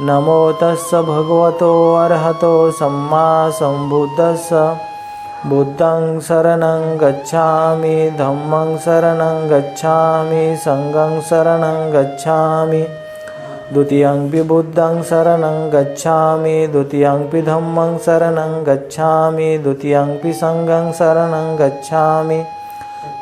नमो तस्य भगवतो अर्हतो सम्मा सम्बुद्धस्य बुद्धं शरणं गच्छामि धम्मं शरणं गच्छामि सङ्गं शरणं गच्छामि। द्वितीयंपि बुद्धं शरणं गच्छामि द्वितीयंपि धम्मं शरणं गच्छामि द्वितीयंपि सङ्गं शरणं गच्छामि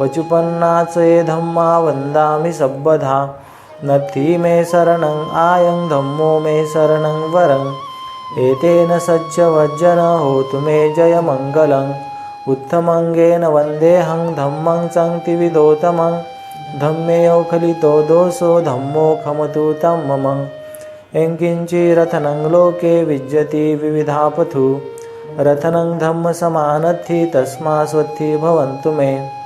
पचुपन्नाचे धम्मा वन्दामि सब्बधा। नथी मे शरणं आयं धम्मो मे शरणं वरं। एतेन सज्जवज्जन होतु मे जयमङ्गलम्। उत्तमङ्गेन वन्देऽहं धम्मं सङ्क्तिविदोतमं धम्मेयो खलितो दोषो धम्मो खमतु तं मम यङ्किञ्चिरथनं लोके विज्यति विविधापथु। रथनं धम्मसमानत्थि तस्मा स्वत्थि भवन्तु मे।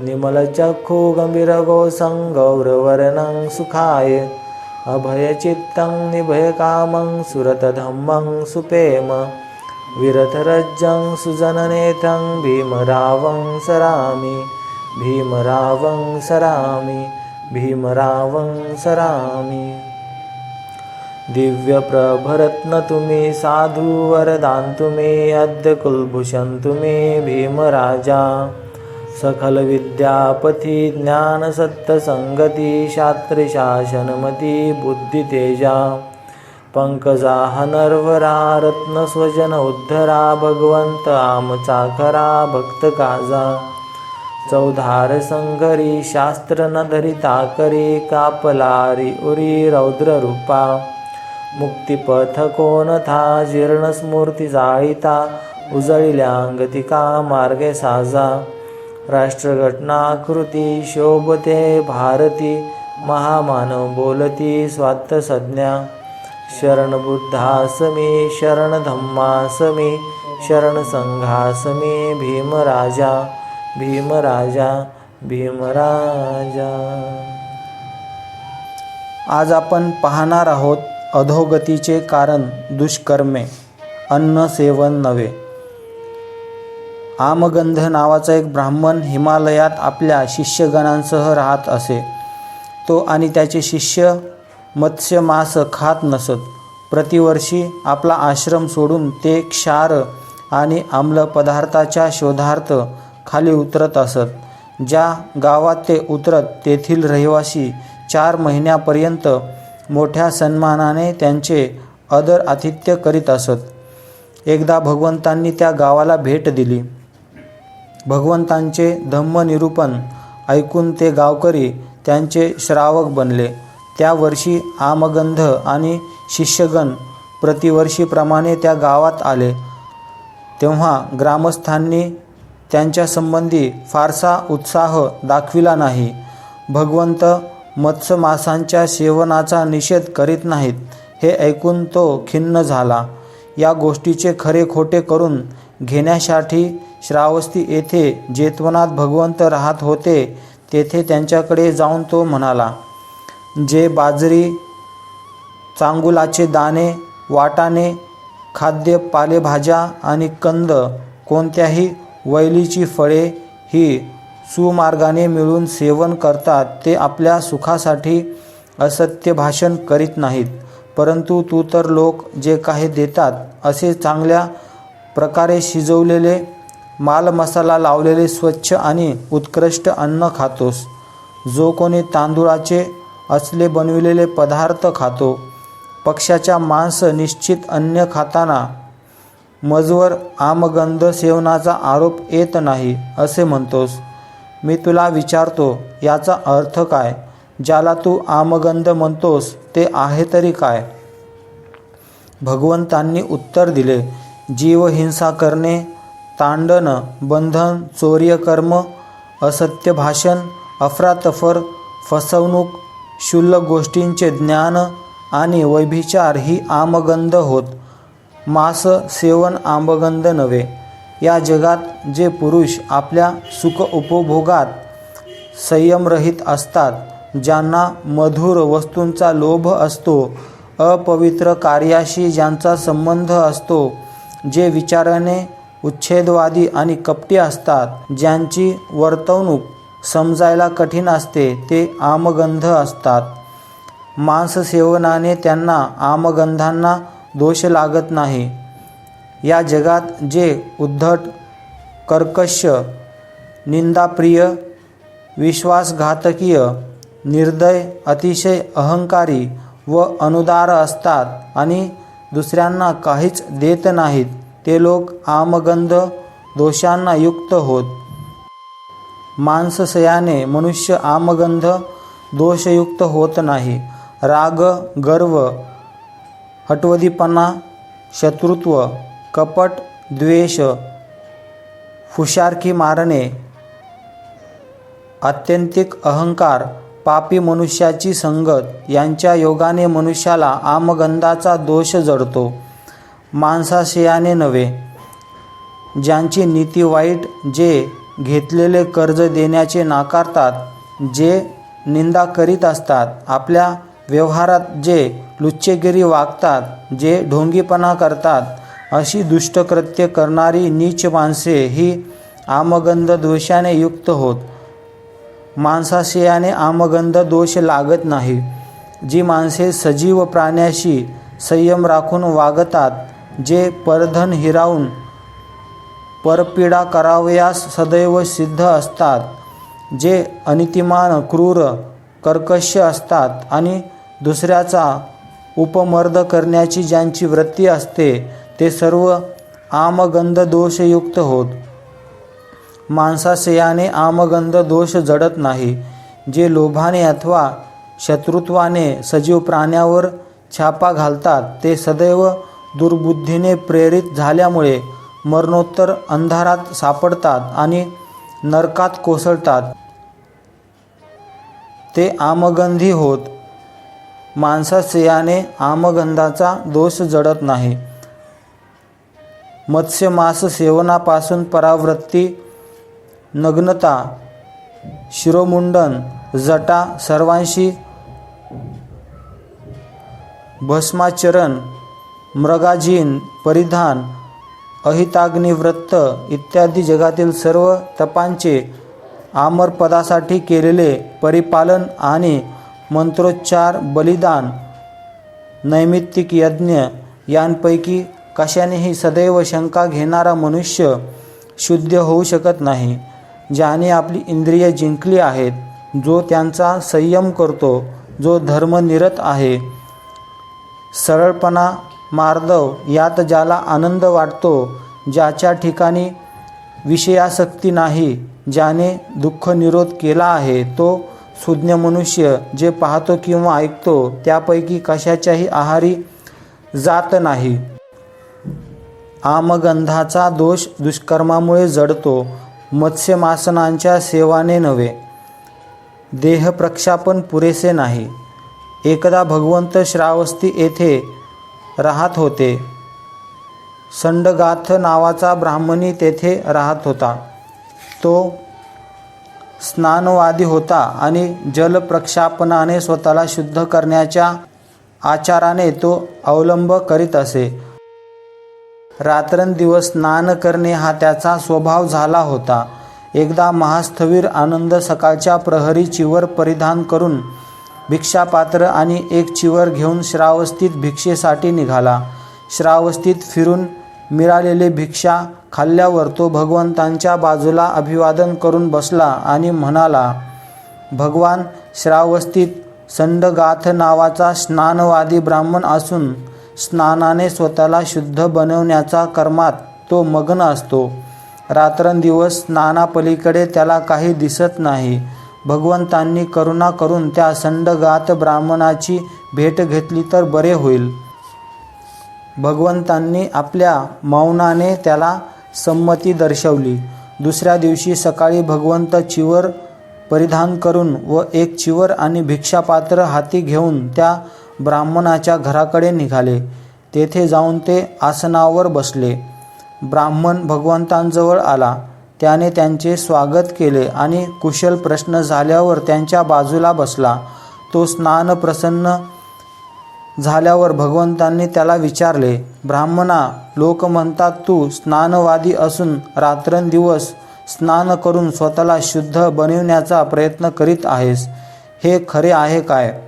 निमलचक्षुगम्भीरगोसं गौरवर्णं सुखाय। अभयचित्तं निभयकामं सुरतधम्मं सुपेम। विरथरज्जं सुजननेतं भीमरावं सरामि। भीमरावं सरामि। भीमरावं सरामि। दिव्यप्रभरत्न मे साधुवरदान्तु मे अद्य कुलभूषन्तु मे भीमराजा। सकलविद्यापथि ज्ञानसत्तसङ्गति शास्त्रशासनमति बुद्धितेजा पङ्कजाः नर्वरा रत्नस्वजन उद्धरा भगवंत आमचाकरा भक्त काजा। चौधार संघरी शास्त्र न धरिता करी कापलारी उरी रौद्ररूपा मुक्तिपथ कोणथा जीर्णस्मूर्ती जाळीता उजळिल्यांगतिका मार्गे साजा। राष्ट्रघटनाकृती शोभते भारती महामानव बोलती स्वात्त संज्ञा शरण बुद्धासमी शरण शरण भीमराजा। भीमराजा भीमराजा। आज आपण पाहणार आहोत अधोगतीचे कारण दुष्कर्मे अन्न सेवन नव्हे. आमगंध नावाचा एक ब्राह्मण हिमालयात आपल्या शिष्यगणांसह राहत असे. तो आणि त्याचे शिष्य मत्स्य मांस खात नसत. प्रतिवर्षी आपला आश्रम सोडून ते क्षार आणि आम्ल पदार्थाच्या शोधार्थ खाली उतरत असत ज्या गावात ते उतरत तेथील रहिवासी चार महिन्यापर्यंत मोठ्या सन्मानाने त्यांचे अदर आतिथ्य करीत असत. एकदा भगवंतांनी त्या गावाला भेट दिली. भगवंतांचे धम्मनिरूपण ऐकून ते गावकरी त्यांचे श्रावक बनले. त्या वर्षी आमगंध आणि शिष्यगण प्रतिवर्षीप्रमाणे त्या गावात आले. तेव्हा ग्रामस्थांनी त्यांच्यासंबंधी फारसा उत्साह दाखविला नाही. भगवंत मत्स्य मासांच्या सेवनाचा निषेध करीत नाहीत हे ऐकून तो खिन्न झाला. या गोष्टीचे खरे खोटे करून घेण्यासाठी श्रावस्ती येथे जेतवनात भगवंत राहत होते तेथे त्यांच्याकडे जाऊन तो म्हणाला जे बाजरी चांगुलाचे दाणे वाटाणे खाद्य पालेभाज्या आणि कंद कोणत्याही वैलीची फळे ही सुमार्गाने मिळून सेवन करतात ते आपल्या सुखासाठी असत्य भाषण करीत नाहीत. परंतु तू तर लोक जे काही देतात असे चांगल्या प्रकारे शिजवलेले माल मसाला लावलेले स्वच्छ आणि उत्कृष्ट अन्न खातोस. जो कोणी तांदूळाचे असले बनविलेले पदार्थ खातो पक्षाच्या मांस निश्चित अन्न खाताना मजवर आमगंध सेवनाचा आरोप येत नाही असे म्हणतोस. मी तुला विचारतो याचा अर्थ काय? ज्याला तू आमगंध म्हणतोस ते आहे तरी काय? भगवंतांनी उत्तर दिले जीव हिंसा करणे तांडण बंधन चोर्य कर्म असत्य भाषण अफरातफर फसवणूक क्षुल्लक गोष्टींचे ज्ञान आणि वैभिचार ही आमगंध होत. मांस सेवन आमगंध नव्हे. या जगात जे पुरुष आपल्या सुख उपभोगात संयमरहित असतात ज्यांना मधुर वस्तूंचा लोभ असतो अपवित्र कार्याशी ज्यांचा संबंध असतो जे विचाराने उच्छेदवादी आणि कपटी असतात ज्यांची वर्तवणूक समजायला कठीण असते ते आमगंध असतात. मांससेवनाने त्यांना आमगंधांना दोष लागत नाही. या जगात जे उद्धट कर्कश निंदाप्रिय विश्वासघातकीय निर्दय अतिशय अहंकारी व अनुदार असतात आणि दुसऱ्यांना काहीच देत नाहीत. ते लोक आमगंध दोषांना युक्त होत. मांससयाने मनुष्य आमगंध दोषयुक्त होत नाही. राग गर्व हटवदीपणा शत्रुत्व कपट द्वेष फुशारकी मारणे आत्यंतिक अहंकार पापी मनुष्याची संगत यांच्या योगाने मनुष्याला आमगंधाचा दोष जडतो. माणसाशयाने नव्हे. ज्यांची नीती वाईट जे घेतलेले कर्ज देण्याचे नाकारतात जे निंदा करीत असतात आपल्या व्यवहारात जे लुच्चेगिरी वागतात जे ढोंगीपणा करतात अशी दुष्टकृत्य करणारी नीच माणसे ही आमगंध दोषाने युक्त होत. माणसाशयाने आमगंध दोष लागत नाही. जी माणसे सजीव प्राण्याशी संयम राखून वागतात जे परधन हिरावून परपीडा करावयास सदैव सिद्ध असतात जे अनितिमान क्रूर कर्कश असतात आणि दुसऱ्याचा उपमर्द करण्याची ज्यांची वृत्ती असते ते सर्व आमगंध दोषयुक्त होत. माणसाशयाने आमगंध दोष जडत नाही. जे लोभाने अथवा शत्रुत्वाने सजीव प्राण्यावर छापा घालतात ते सदैव दुर्बुद्धीने प्रेरित झाल्यामुळे मरणोत्तर अंधारात सापडतात आणि नरकात कोसळतात. ते आमगंधी होत. माणसाशयाने आमगंधाचा दोष जडत नाही. मत्स्य मांस सेवनापासून परावृत्ती नग्नता शिरोमुंडन जटा सर्वांशी भस्माचरण मृगाजीन परिधान अहिताग्निवृत्त इत्यादी जगातील सर्व तपांचे आमरपदासाठी केलेले परिपालन आणि मंत्रोच्चार बलिदान नैमित्तिक यज्ञ यांपैकी कशानेही सदैव शंका घेणारा मनुष्य शुद्ध होऊ शकत नाही. ज्याने आपली इंद्रिय जिंकली आहेत जो त्यांचा संयम करतो जो धर्मनिरत आहे. सरळपणा मार्दव यात ज्याला आनंद वाटतो ज्याच्या ठिकाणी विषयासक्ती नाही ज्याने दुःख निरोध केला आहे तो सुज्ञ मनुष्य जे पाहतो किंवा ऐकतो त्यापैकी कशाच्याही आहारी जात नाही. आमगंधाचा दोष दुष्कर्मामुळे जडतो मत्स्यमासनांच्या सेवाने नव्हे. देहप्रक्षापन पुरेसे नाही. एकदा भगवंत श्रावस्ती येथे राहत होते. संडगाथ नावाचा ब्राह्मणी तेथे राहत होता. तो स्नानवादी होता आणि जलप्रक्षापनाने स्वतःला शुद्ध करण्याच्या आचाराने तो अवलंब करीत असे. रात्रंदिवस स्नान करणे हा त्याचा स्वभाव झाला होता. एकदा महास्थवीर आनंद सकाळच्या प्रहरी चिवर परिधान करून भिक्षापात्र आणि एक चिवर घेऊन श्रावस्तीत भिक्षेसाठी निघाला. श्रावस्तीत फिरून मिळालेले भिक्षा खाल्ल्यावर तो भगवंतांच्या बाजूला अभिवादन करून बसला आणि म्हणाला भगवान श्रावस्तीत संडगाथ नावाचा स्नानवादी ब्राह्मण असून स्नानाने स्वतःला शुद्ध बनवण्याचा कर्मात तो मग्न असतो. रात्रंदिवस स्नानापलीकडे त्याला काही दिसत नाही. भगवंतांनी करुणा करून त्या संडगात ब्राह्मणाची भेट घेतली तर बरे होईल. भगवंतांनी आपल्या मौनाने त्याला संमती दर्शवली. दुसऱ्या दिवशी सकाळी भगवंत चिवर परिधान करून व एक चिवर आणि भिक्षापात्र हाती घेऊन त्या ब्राह्मणाच्या घराकडे निघाले. तेथे जाऊन ते आसनावर बसले. ब्राह्मण भगवंतांजवळ आला. त्याने त्यांचे स्वागत केले आणि कुशल प्रश्न झाल्यावर त्यांच्या बाजूला बसला. तो स्नान प्रसन्न झाल्यावर भगवंतांनी त्याला विचारले ब्राह्मणा लोक म्हणतात तू स्नानवादी असून रात्रंदिवस स्नान करून स्वतःला शुद्ध बनविण्याचा प्रयत्न करीत आहेस. हे खरे आहे काय?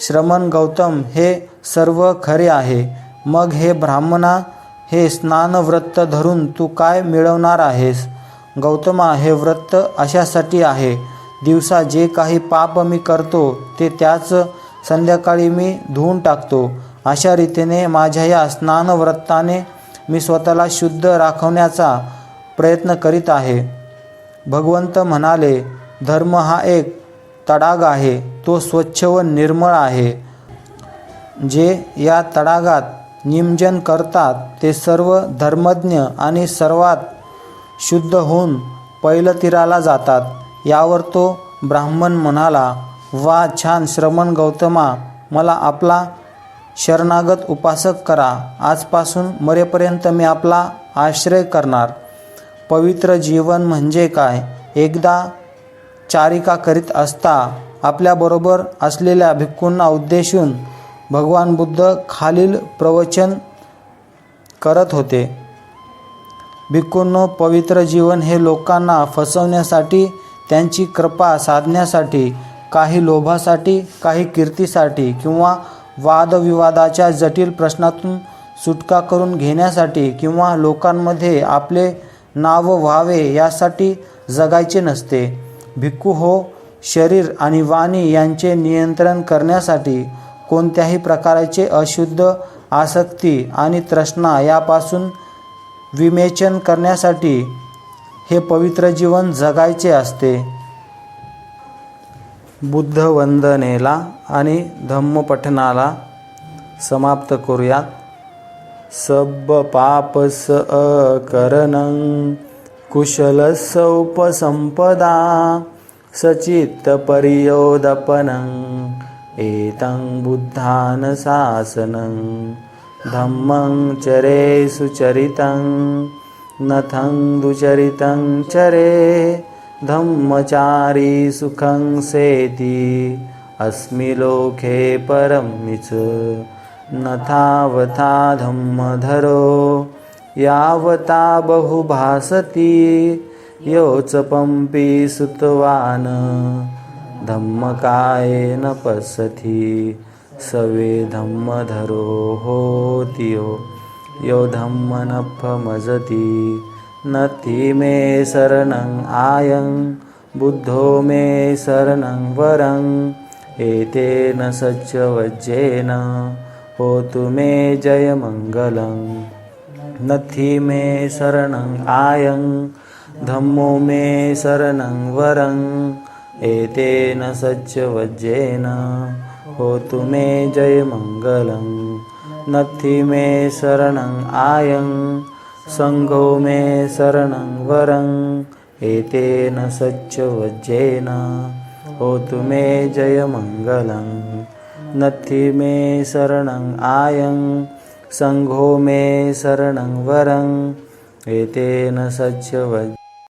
श्रमण गौतम हे सर्व खरे आहे. मग हे ब्राह्मणा हे स्नानव्रत धरून तू काय मिळवणार आहेस? गौतमा हे व्रत अशासाठी आहे. दिवसा जे काही पाप मी करतो ते त्याच संध्याकाळी मी धुवून टाकतो. अशा रीतीने माझ्या या स्नानव्रताने मी स्वतःला शुद्ध राखवण्याचा प्रयत्न करीत आहे. भगवंत म्हणाले धर्म हा एक तडाग आहे तो स्वच्छ व निर्मळ आहे. जे या तडागात निमजन करतात ते सर्व धर्मज्ञ आणि सर्वात शुद्ध होऊन पैलतीराला जातात. यावर तो ब्राह्मण म्हणाला वा छान! श्रमण गौतमा मला आपला शरणागत उपासक करा. आजपासून मरेपर्यंत मी आपला आश्रय करणार. पवित्र जीवन म्हणजे काय? एकदा चारिका करीत असता आपल्याबरोबर असलेल्या भिक्खूंना उद्देशून भगवान बुद्ध खालील प्रवचन करत होते. भिक्खूंनो पवित्र जीवन हे लोकांना फसवण्यासाठी त्यांची कृपा साधण्यासाठी काही लोभासाठी काही कीर्तीसाठी किंवा वादविवादाच्या जटिल प्रश्नातून सुटका करून घेण्यासाठी किंवा लोकांमध्ये आपले नाव व्हावे यासाठी जगायचे नसते. भिक्खू हो शरीर आणि वाणी यांचे नियंत्रण करण्यासाठी कोणत्याही प्रकारचे अशुद्ध आसक्ती आणि तृष्णा यापासून विमेचन करण्यासाठी हे पवित्र जीवन जगायचे असते. बुद्ध वंदनेला आणि धम्मपठनाला समाप्त करूयात. सब पापस अकरणं कुशलस्य उपसंपदा सचित्तपर्योदपनं एतं बुद्धान् शासनं धम्मं चरे सुचरितं नथं दुचरितं चरे धम्मचारी सुखं सेति अस्मि लोके परमिच न तावता धम्मधरो यावता बहुभासति योचपम्पि सुतवान् धम्मकायेन पश्यति सवे धम्मधरो होतियो यो यो धम्मनफमजति नथि मे शरणं आयं बुद्धो मे शरणं वरं एतेन सच्चवज्जेन होतु मे जयमङ्गलं नथि मे शरणं आयं धम्मो मे शरणं वरं एतेन सच्चवज्जेन होतु मे जयमङ्गलं नथि मे शरणं आयं सङ्घो मे शरणं वरं एतेन सच्चवज्जेन होतु मे जयमङ्गलं नथि मे शरणं आयं सङ्घो मे शरणं वरं एतेन सच्चवज्